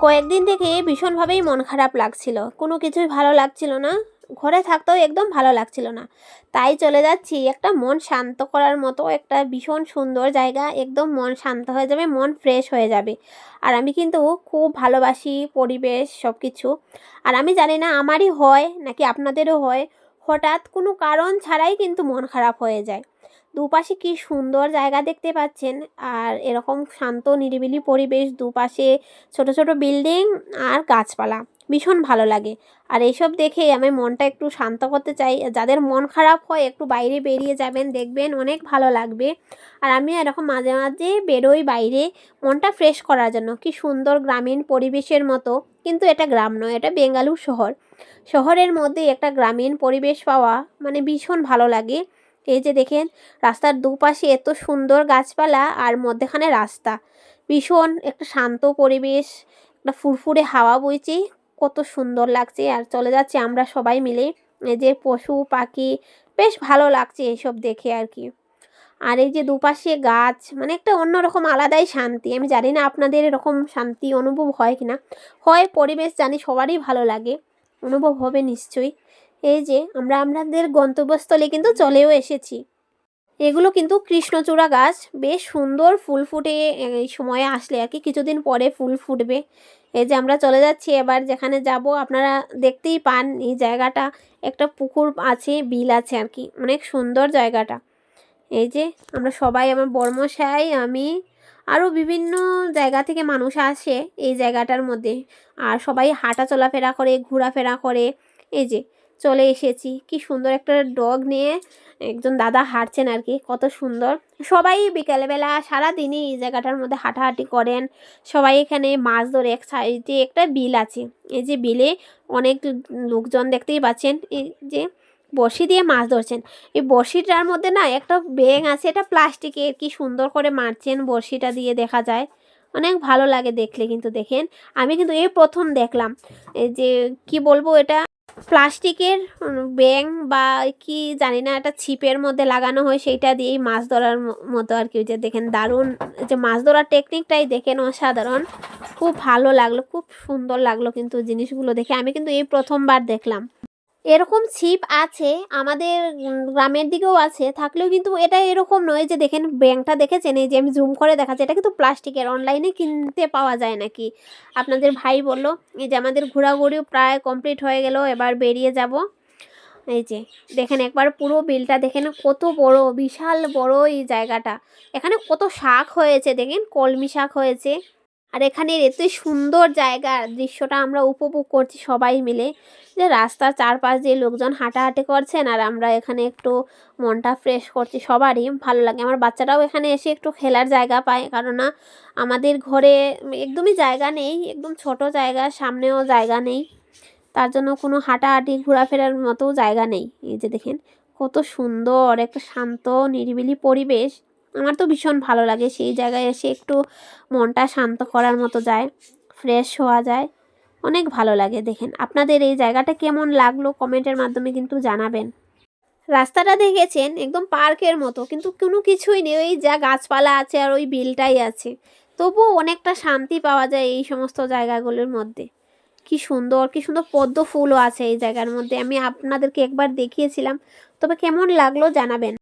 কয়েকদিন থেকে ভীষণভাবেই মন খারাপ লাগছিল। কোনো কিছুই ভালো লাগছিল না। ঘরে থাকতেও একদম ভালো লাগছিল না। তাই চলে যাচ্ছি। একটা মন শান্ত করার মতো, একটা ভীষণ সুন্দর জায়গা। একদম মন শান্ত হয়ে যাবে, মন ফ্রেশ হয়ে যাবে। আর আমি কিন্তু খুব ভালোবাসি পরিবেশ সব কিছু আর আমি জানি না আমারই হয় নাকি আপনাদেরও হয়। হঠাৎ কোনো কারণ ছাড়াই কিন্তু মন খারাপ হয়ে যায়। দুপাশে কি সুন্দর জায়গা দেখতে পাচ্ছেন? আর এরকম শান্ত, নিরিবিলি পরিবেশ, দুপাশে ছোট ছোট বিল্ডিং আর গাছপালা। ভীষণ ভালো লাগে। আর এইসব দেখে আমি মনটা একটু শান্ত করতে চাই। যাদের মন খারাপ হয়, একটু বাইরে বেরিয়ে যাবেন, দেখবেন অনেক ভালো লাগবে। আর আমি এরকম মাঝে মাঝে বেরোই বাইরে মনটা ফ্রেশ করার জন্য। কি সুন্দর গ্রামীণ পরিবেশের মতো। কিন্তু এটা গ্রাম নয়, এটা বেঙ্গালুর শহর। শহরের মধ্যে একটা গ্রামীণ পরিবেশ পাওয়া মানে ভীষণ ভালো লাগে। এই যে দেখেন, রাস্তার দুপাশে এত সুন্দর গাছপালা আর মধ্যেখানে রাস্তা। ভীষণ একটা শান্ত পরিবেশ, একটা ফুরফুরে হাওয়া বইছে, কত সুন্দর লাগছে। আর চলে যাচ্ছে আমরা সবাই মিলে। এই যে পশু, পাখি, বেশ ভালো লাগছে এইসব দেখে আর কি। আর এই যে দুপাশে গাছ মানে একটা অন্যরকম আলাদাই শান্তি। আমি জানি না আপনাদের এরকম শান্তি অনুভব হয় কি না হয় পরিবেশ জানি সবারই ভালো লাগে। অনুভব হবে নিশ্চয়ই। এই যে, আমরা আমাদের গন্তব্যস্থলে কিন্তু চলেও এসেছি। এগুলো কিন্তু কৃষ্ণচূড়া গাছ। বেশ সুন্দর ফুল ফুটে এই সময়ে আসলে আর কি, কিছুদিন পরে ফুল ফুটবে। এই যে, আমরা চলে যাচ্ছি এবার, যেখানে যাব, আপনারা দেখতেই পান এই জায়গাটা। একটা পুকুর আছে, বিল আছে আর কি, অনেক সুন্দর জায়গাটা। এই যে, আমরা সবাই, আমার বর্মশাই, আমি, আরও বিভিন্ন জায়গা থেকে মানুষ আসে এই জায়গাটার মধ্যে। আর সবাই হাঁটা চলাফেরা করে, ঘোরাফেরা করে। এই যে চলে এসেছি। কি সুন্দর একটা ডগ নিয়ে একজন দাদা হাঁটছেন আর কি, কত সুন্দর। সবাই বিকেলবেলা সারাদিনই এই জায়গাটার মধ্যে হাঁটাহাঁটি করেন। সবাই এখানে মাছ ধরে এক সাইডে একটা বিল আছে। এই যে বিলে অনেক লোকজন দেখতেই পাচ্ছেন, এই যে বড়শি দিয়ে মাছ ধরছেন। এই বড়শিটার মধ্যে না একটা ব্যাং আছে, এটা প্লাস্টিকের, কি সুন্দর করে মারছেন বড়শিটা দিয়ে দেখা যায়। অনেক ভালো লাগে দেখলে কিন্তু দেখেন। আমি কিন্তু এই প্রথম দেখলাম। যে কি বলব এটা? প্লাস্টিকের ব্যাং বা কি জানি না একটা ছিপের মধ্যে লাগানো হয় সেইটা দিয়েই মাছ ধরার মতো আর কি। যে দেখেন দারুণ যে মাছ ধরার টেকনিকটাই দেখেন অসাধারণ। খুব ভালো লাগল, খুব সুন্দর লাগল কিন্তু জিনিসগুলো দেখে। আমি কিন্তু এই প্রথমবার দেখলাম। এরকম ছিপ আছে, আমাদের গ্রামের দিকেও আছে, থাকলেও কিন্তু এটা এরকম নয় যে দেখেন ব্যাংকটা দেখেছেন? এই যে আমি জুম করে দেখাচ্ছি, এটা কিন্তু প্লাস্টিকের অনলাইনে কিনতে পাওয়া যায় নাকি? আপনাদের ভাই বলল, এই যে আমাদের ঘোরাঘুরিও প্রায় কমপ্লিট হয়ে গেল, এবার বেরিয়ে যাব। এই যে, দেখেন একবার পুরো বিলটা দেখেন, কত বড়, বিশাল বড় এই জায়গাটা। এখানে কত শাক হয়েছে, দেখেন, কলমি শাক হয়েছে। আর এখানের এতই সুন্দর জায়গা, দৃশ্যটা আমরা উপভোগ করছি সবাই মিলে। যে রাস্তার চারপাশ দিয়ে লোকজন হাঁটাহাঁটি করছেন আর আমরা এখানে একটু মনটা ফ্রেশ করছি সবারই, ভালো লাগে। আমার বাচ্চারাও এখানে এসে একটু খেলার জায়গা পায় কারণ আমাদের ঘরে একদমই জায়গা নেই, একদম ছোট জায়গা, সামনেও জায়গা নেই। তার জন্য কোনো হাঁটাহাঁটি, ঘোরাফেরার মতো জায়গা নেই। এই যে দেখেন, কত সুন্দর, একটা শান্ত, নিরিবিলি পরিবেশ। আমার তো ভীষণ ভালো লাগে, সেই জায়গায় এসে একটু মনটা শান্ত করার মতো যায় ফ্রেশ হওয়া যায়, অনেক ভালো লাগে দেখেন। আপনাদের এই জায়গাটা কেমন লাগল কমেন্টের মাধ্যমে কিন্তু জানাবেন। রাস্তাটা দেখেছেন? একদম পার্কের মতো, কিন্তু কোনো কিছুই নেই, ওই যা গাছপালা আছে আর ওই বিলটাই আছে। তবুও অনেকটা শান্তি পাওয়া যায় এই সমস্ত জায়গাগুলোর মধ্যে। কি সুন্দর কি সুন্দর পদ্ম ফুলও আছে এই জায়গার মধ্যে, আমি আপনাদেরকে একবার দেখিয়েছিলাম, তবে কেমন লাগল জানাবেন।